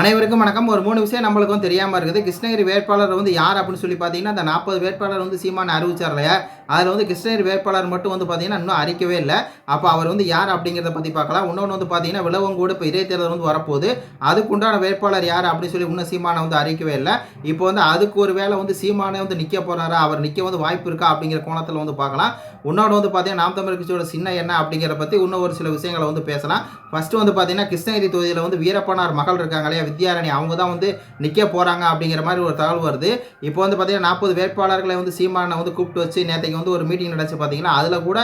அனைவருக்கும் வணக்கம். ஒரு மூணு விஷயம் நம்மளுக்கும் தெரியாமல் இருக்குது. கிருஷ்ணகிரி வேட்பாளர் வந்து யார் அப்படின்னு சொல்லி பார்த்தீங்கன்னா அந்த நாற்பது வேட்பாளர் வந்து சீமான அறிவிச்சார் இல்லையா? அதில் வந்து கிருஷ்ணகிரி வேட்பாளர் மட்டும் வந்து பார்த்தீங்கன்னா இன்னும் அறிக்கவே இல்லை. அப்போ அவர் வந்து யார் அப்படிங்கிறத பற்றி பார்க்கலாம். இன்னொன்று வந்து பார்த்தீங்கன்னா விளவங்கூடு இப்போ இடைத்தேர்தல் வந்து வரப்போகுது. அதுக்குண்டான வேட்பாளர் யார் அப்படின்னு சொல்லி இன்னும் சீமானை வந்து அறிக்கவே இல்லை. இப்போ வந்து அதுக்கு ஒரு வேளை வந்து சீமானே வந்து நிற்க போகிறாரா அவர் நிற்க வந்து வாய்ப்பு இருக்கா? அப்படிங்கிற கோணத்தில் வந்து பார்க்கலாம். இன்னொன்று வந்து பார்த்தீங்கன்னா நாம் தமிழ் கட்சியோட சின்ன என்ன அப்படிங்கிறத பற்றி இன்னும் ஒரு சில விஷயங்களை வந்து பேசலாம். ஃபஸ்ட்டு வந்து பார்த்தீங்கன்னா கிருஷ்ணகிரி தொகுதியில் வந்து வீரப்பனார் மகள் இருக்காங்களே வித்யாரணி. அவங்க தான் வந்து நிற்க போகிறாங்க அப்படிங்கிற மாதிரி ஒரு தகவல் வருது. இப்போ வந்து பார்த்தீங்கன்னா நாற்பது வேட்பாளர்களை வந்து சீமானை வந்து கூப்பிட்டு வச்சு நேற்றைக்கு வந்து ஒரு மீட்டிங் நடந்துச்சு பார்த்தீங்கன்னா அதில் கூட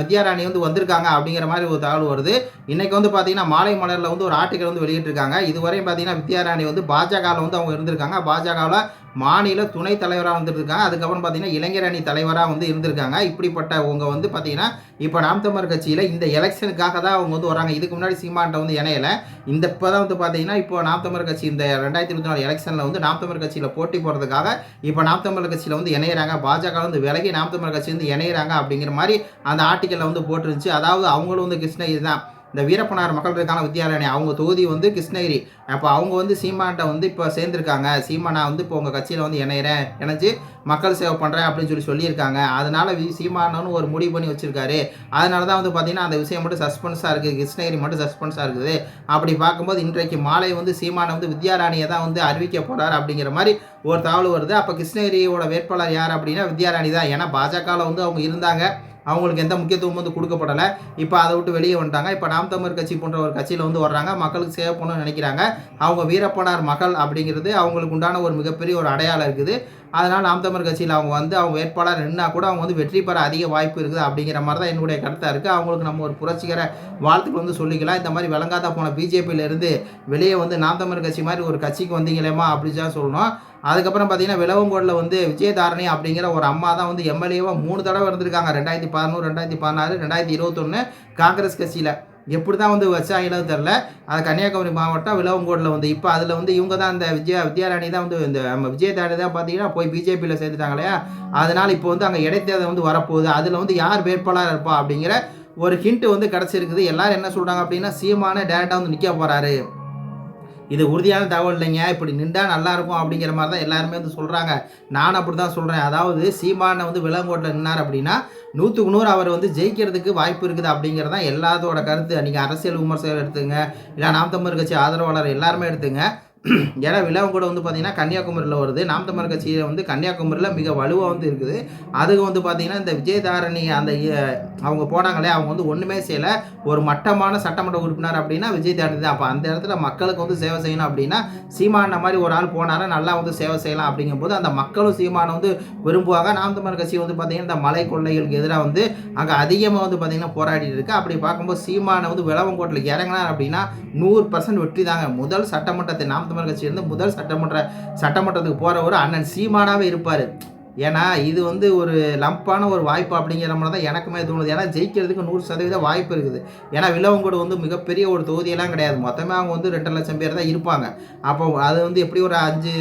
வித்யாராணி வந்து வந்திருக்காங்க அப்படிங்கிற மாதிரி ஒரு தகவல் வருது. இன்றைக்கி வந்து பார்த்தீங்கன்னா மாலை மலரில் வந்து ஒரு ஆர்டிக்கல் வந்து வெளியிட்டிருக்காங்க. இதுவரையும் பார்த்தீங்கன்னா வித்யாராணி வந்து பாஜகவில் வந்து அவங்க இருந்திருக்காங்க. பாஜகவில் மாநில துணைத் தலைவராக வந்துருக்காங்க அதுக்கப்புறம் பார்த்தீங்கன்னா இளைஞர் அணி தலைவராக வந்து இருந்திருக்காங்க. இப்படிப்பட்டவங்க வந்து பார்த்தீங்கன்னா இப்போ நாம் தமிழர் கட்சியில் இந்த எலெக்ஷனுக்காக தான் அவங்க வந்து வராங்க. இதுக்கு முன்னாடி சீமான்ட்ட வந்து இணையலை. இந்த இப்போ தான் வந்து பார்த்தீங்கன்னா இப்போ நாம் தமிழர் கட்சி இந்த ரெண்டாயிரத்தி இருபத்தி நாலு எலெக்ஷனில் வந்து நாம் தமிழர் கட்சியில் போட்டி போகிறதுக்காக இப்போ நாம் தமிழர் கட்சியில் வந்து இணையிறாங்க. பாஜக வந்து விலகி நாம் தமிழர் கட்சி வந்து இணையிறாங்க அப்படிங்கிற மாதிரி அந்த ஆர்டிக்கலில் வந்து போட்டுருந்துச்சு. அதாவது அவங்களும் வந்து கிருஷ்ணகிரி தான். இந்த வீரப்பனார் மக்களுக்கான இருக்கான அவங்க தொகுதி வந்து கிருஷ்ணகிரி. அப்போ அவங்க வந்து சீமான்ட்ட வந்து இப்போ சேர்ந்துருக்காங்க. சீமானா வந்து இப்போ உங்கள் கட்சியில் வந்து இணையிறேன். இணைஞ்சு மக்கள் சேவை பண்ணுறேன் அப்படின்னு சொல்லி சொல்லியிருக்காங்க. அதனால் சீமானன்னு ஒரு முடிவு பண்ணி வச்சிருக்காரு. அதனால தான் வந்து பார்த்தீங்கன்னா அந்த விஷயம் மட்டும் சஸ்பென்ஸாக இருக்குது கிருஷ்ணகிரி மட்டும் சஸ்பென்ஸாக இருக்குது. அப்படி பார்க்கும்போது இன்றைக்கு மாலை வந்து சீமானை வந்து வித்யாராணியை தான் வந்து அறிவிக்க போகிறார் அப்படிங்கிற மாதிரி ஒரு தகவல் வருது. அப்போ கிருஷ்ணகிரியோட வேட்பாளர் யார் அப்படின்னா வித்யாராணி தான். ஏன்னா பாஜகவில் வந்து அவங்க இருந்தாங்க. அவங்களுக்கு எந்த முக்கியத்துவம் வந்து கொடுக்கப்படலை. இப்போ அதை விட்டு வெளியே வந்துட்டாங்க. இப்போ நாம் தமிழர் கட்சி போன்ற ஒரு கட்சியில் வந்து வர்றாங்க. மக்களுக்கு சேவை பண்ணணும்னு நினைக்கிறாங்க. அவங்க வீரப்பனார் மகள் அப்படிங்கிறது அவங்களுக்கு உண்டான ஒரு மிகப்பெரிய ஒரு அடையாளம் இருக்குது. அதனால் நாம் தமிழர் கட்சியில் அவங்க வந்து அவங்க வேட்பாளர் நின்னா கூட அவங்க வந்து வெற்றி பெற அதிக வாய்ப்பு இருக்குது அப்படிங்கிற மாதிரி தான் என்னுடைய கருத்தாக இருக்குது அவங்களுக்கு நம்ம ஒரு புரட்சிகர வாழ்த்துக்கள் வந்து சொல்லிக்கலாம். இந்த மாதிரி விளங்காத போன பிஜேபியிலேருந்து வெளியே வந்து நாம் தமிழர் கட்சி மாதிரி ஒரு கட்சிக்கு வந்தீங்களேமா அப்படின்னு தான் சொல்லணும். அதுக்கப்புறம் பார்த்தீங்கன்னா விளவங்கோடில் வந்து விஜயதாரணி அப்படிங்கிற ஒரு அம்மா தான் வந்து எம்எல்ஏவாக மூணு தடவை இருந்திருக்காங்க. ரெண்டாயிரத்தி பதினோரு ரெண்டாயிரத்தி பதினாறு ரெண்டாயிரத்தி இருபத்தொன்று காங்கிரஸ் கட்சியில். எப்படி தான் வந்து வச்சாங்களோ தெரில அது கன்னியாகுமரி மாவட்டம் விளவங்கோடில் வந்து. இப்போ அதில் வந்து இவங்க தான் இந்த விஜய வித்யாராணி தான் வந்து இந்த நம்ம விஜயதாரணி தான் பார்த்தீங்கன்னா போய் பிஜேபியில் சேர்த்துட்டாங்க இல்லையா? அதனால் இப்போ வந்து அங்கே இடைத்தேர்தல் வந்து வரப்போகுது. அதில் வந்து யார் வேட்பாளராக இருப்பா அப்படிங்கிற ஒரு ஹிண்ட்டு வந்து கிடச்சிருக்குது. எல்லோரும் என்ன சொல்கிறாங்க அப்படின்னா சீமான டேரெக்டாக வந்து நிற்க போகிறாரு இது உறுதியான தகவல் இல்லைங்க. இப்படி நின்றா நல்லா இருக்கும் அப்படிங்கிற மாதிரி தான் எல்லாருமே வந்து சொல்கிறாங்க நான் அப்படி தான் சொல்கிறேன் அதாவது சீமானை வந்து விலங்கோட்டில் நின்னார் அப்படின்னா நூற்றுக்கு நூறு அவர் வந்து ஜெயிக்கிறதுக்கு வாய்ப்பு இருக்குது அப்படிங்கிறது தான் எல்லாத்தோட கருத்து. நீங்கள் அரசியல் விமர்சகர் எடுத்துங்க. இல்லை நாம் தமிழர் கட்சி ஆதரவாளர் எல்லாருமே எடுத்துங்க. ஏன்னா விலவங்கூட வந்து பார்த்தீங்கன்னா கன்னியாகுமரியில் வருது. நாம் தமிழர் கட்சியில் வந்து கன்னியாகுமரியில் மிக வலுவாக வந்து இருக்குது. அதுக்கு வந்து பார்த்தீங்கன்னா இந்த விஜயதாரணி அந்த அவங்க போனாங்களே அவங்க வந்து ஒன்றுமே செய்யலை. ஒரு மட்டமான சட்டமன்ற உறுப்பினர் அப்படின்னா விஜயதாரணி தான். அப்போ அந்த இடத்துல மக்களுக்கு வந்து சேவை செய்யணும் அப்படின்னா சீமான மாதிரி ஒரு ஆள் போனாலும் நல்லா வந்து சேவை செய்யலாம் அப்படிங்கும்போது அந்த மக்களும் சீமானை வந்து விரும்புவாங்க. நாம் தமிழர் கட்சி வந்து பார்த்தீங்கன்னா இந்த மலை கொள்ளைகளுக்கு எதிராக வந்து அங்கே அதிகமாக வந்து பார்த்தீங்கன்னா போராடிட்டு இருக்கு. அப்படி பார்க்கும்போது சீமானை வந்து விளவங்கோட்டில் இறங்கினார் அப்படின்னா நூறு பர்சன்ட் வெற்றி தாங்க. முதல் சட்டமன்றத்தை நாம் தமிழர் கட்சியிலேருந்து முதல் சட்டமன்ற சட்டமன்றத்துக்கு போகிறவர் அண்ணன் சீமானாவே இருப்பார். ஏன்னா இது வந்து ஒரு லம்பான ஒரு வாய்ப்பு அப்படிங்கிற மாதிரி தான் எனக்குமே தோணுது. ஏன்னா ஜெயிக்கிறதுக்கு நூறு சதவீதம் வாய்ப்பு இருக்குது. ஏன்னா வில்லவங்கோடு வந்து மிகப்பெரிய ஒரு தொகுதியெல்லாம் கிடையாது. மொத்தமே அவங்க வந்து ரெண்டு லட்சம் பேர் தான் இருப்பாங்க. அப்போ அது வந்து எப்படி ஒரு அஞ்சு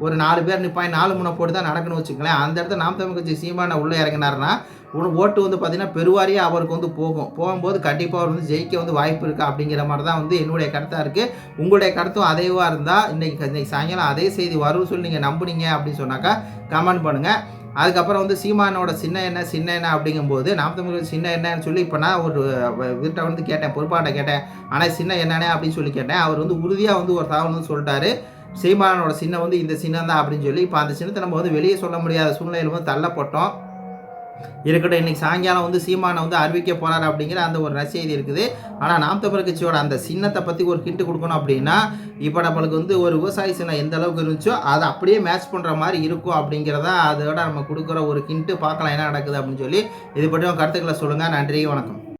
ஒரு நாலு பேர் நிற்பாய் நாலு முனை போட்டு தான் நடக்கணும்னு வச்சுக்கங்களேன். அந்த இடத்துல நாம் தமிழ் கட்சி சீமான உள்ளே இறங்கினார்னா உன- ஓட்டு வந்து பார்த்தீங்கன்னா பெருவாரியாக அவருக்கு வந்து போகும். போகும்போது கண்டிப்பாக அவர் வந்து ஜெயிக்க வந்து வாய்ப்பு இருக்குது அப்படிங்கிற மாதிரி தான் வந்து என்னுடைய கருத்தாக இருக்குது உங்களுடைய கருத்தும் அதேவாக இருந்தால் இன்றைக்கி இன்றைக்கி சாயங்காலம் அதே செய்தி வரும்னு சொல்லி நீங்கள் நம்புனீங்க அப்படின்னு சொன்னாக்கா கமெண்ட் பண்ணுங்கள் அதுக்கப்புறம் வந்து சீமானோட சின்ன என்ன சின்ன என்ன அப்படிங்கும்போது நாம் தமிழ் சின்ன என்னன்னு சொல்லி இப்போ நான் ஒரு வீட்டை வந்து கேட்டேன் பொறுப்பாட்ட கேட்டேன். ஆனால் சின்ன என்னண்ணே அப்படின்னு சொல்லி கேட்டேன். அவர் வந்து உறுதியாக வந்து ஒரு தகவல் வந்து சொல்லிட்டாரு. சீமானோட சின்ன வந்து இந்த சின்னம் தான் அப்படின்னு சொல்லி இப்போ அந்த சின்னத்தை நம்ம வந்து வெளியே சொல்ல முடியாத சூழ்நிலையில் வந்து தள்ளப்பட்டோம். இருக்கட்டும் இன்றைக்கி சாயங்காலம் வந்து சீமானை வந்து அறிவிக்க போகிறார் அப்படிங்கிற அந்த ஒரு ரசீது இருக்குது. ஆனால் நாம் தமிழர் கட்சியோட அந்த சின்னத்தை பற்றி ஒரு கிண்ட்டு கொடுக்கணும் அப்படின்னா இப்போ நம்மளுக்கு வந்து ஒரு விவசாய சின்னம் எந்த அளவுக்கு இருந்துச்சோ அதை அப்படியே மேட்ச் பண்ணுற மாதிரி இருக்கும் அப்படிங்கிறத அதோட நம்ம கொடுக்குற ஒரு ஹிண்ட்டு பார்க்கலாம் என்ன நடக்குது அப்படின்னு சொல்லி இது பற்றி கருத்துக்களை சொல்லுங்கள் நன்றி வணக்கம்.